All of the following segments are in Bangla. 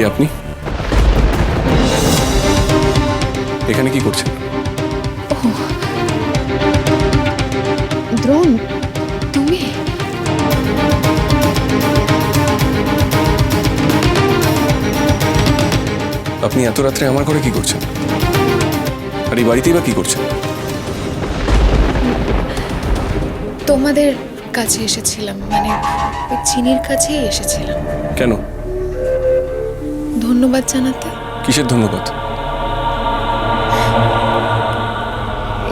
কি আপনি? এখানে কি করছেন? দ্রোণ তুমি? আপনি এত রাত্রে আমার ঘরে কি করছেন? আর এই বাড়িতেই বা কি করছেন? তোমাদের কাছে এসেছিলাম মানে ওই চিনির কাছেই এসেছিলাম। কেন? ধন্যবাদ জানাতে। কিসের ধন্যবাদ?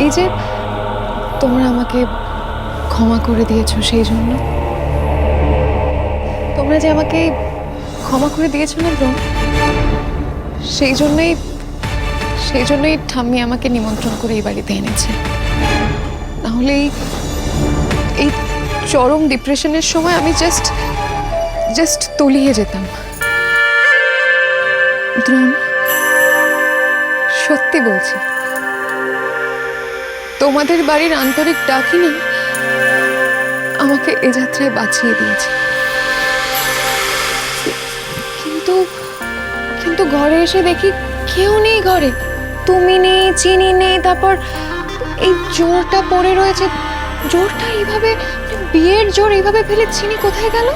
এই যে তোমরা আমাকে ক্ষমা করে দিয়েছ সেই জন্য। তোমরা যে আমাকে ক্ষমা করে দিয়েছ না ব্রো সেই জন্যই সেই জন্যই ঠাম্মি আমাকে নিমন্ত্রণ করে এই বাড়িতে এনেছে। নাহলে এই এই চরম ডিপ্রেশনের সময় আমি জাস্ট জাস্ট তলিয়ে যেতাম। দ্রোণ সত্যি বলছি, তোমাদের বাড়ির আন্তরিক ডাকই না আমাকে এ যাত্রায় বাঁচিয়ে দিয়েছে। কিন্তু কিন্তু ঘরে এসে দেখি কেউ নেই ঘরে। তুমি নেই, চিনি নেই, তারপর এই জোরটা পড়ে রয়েছে। জোরটা এইভাবে, বিয়ের জোর এইভাবে ফেলে চিনি কোথায় গেল?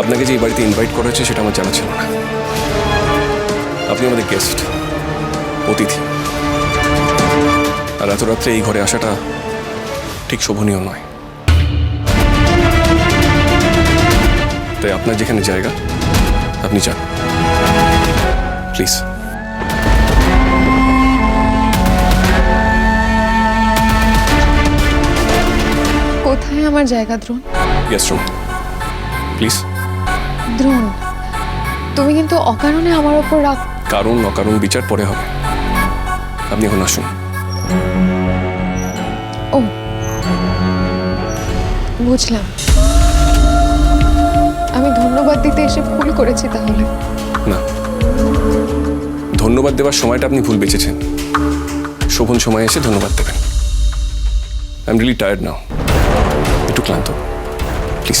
আপনাকে যে এই বাড়িতে ইনভাইট করা হয়েছে সেটা আমার জানা ছিল না। আপনি আমাদের গেস্ট অতিথি। আর এত রাত্রে এই ঘরে আসাটা ঠিক শোভনীয় নয়। তাই আপনার যেখানে জায়গা আপনি যান। প্লিজ কোথায় আমার জায়গা Drona? Guest room please Drona তুমি কিন্তু অকারণে আমার ওপর রাগ কারণ অকারণ বিচার পরে হবে। আপনি এখন আসুন। ও বুঝলাম। ধন্যবাদ দিতে এসে ভুল করেছি তাহলে। না। ধন্যবাদ দেওয়ার সময়টা আপনি ভুল বেঁচেছেন। শোভন সময় এসে ধন্যবাদ দেবেন। I am really tired now একটু ক্লান্ত। প্লিজ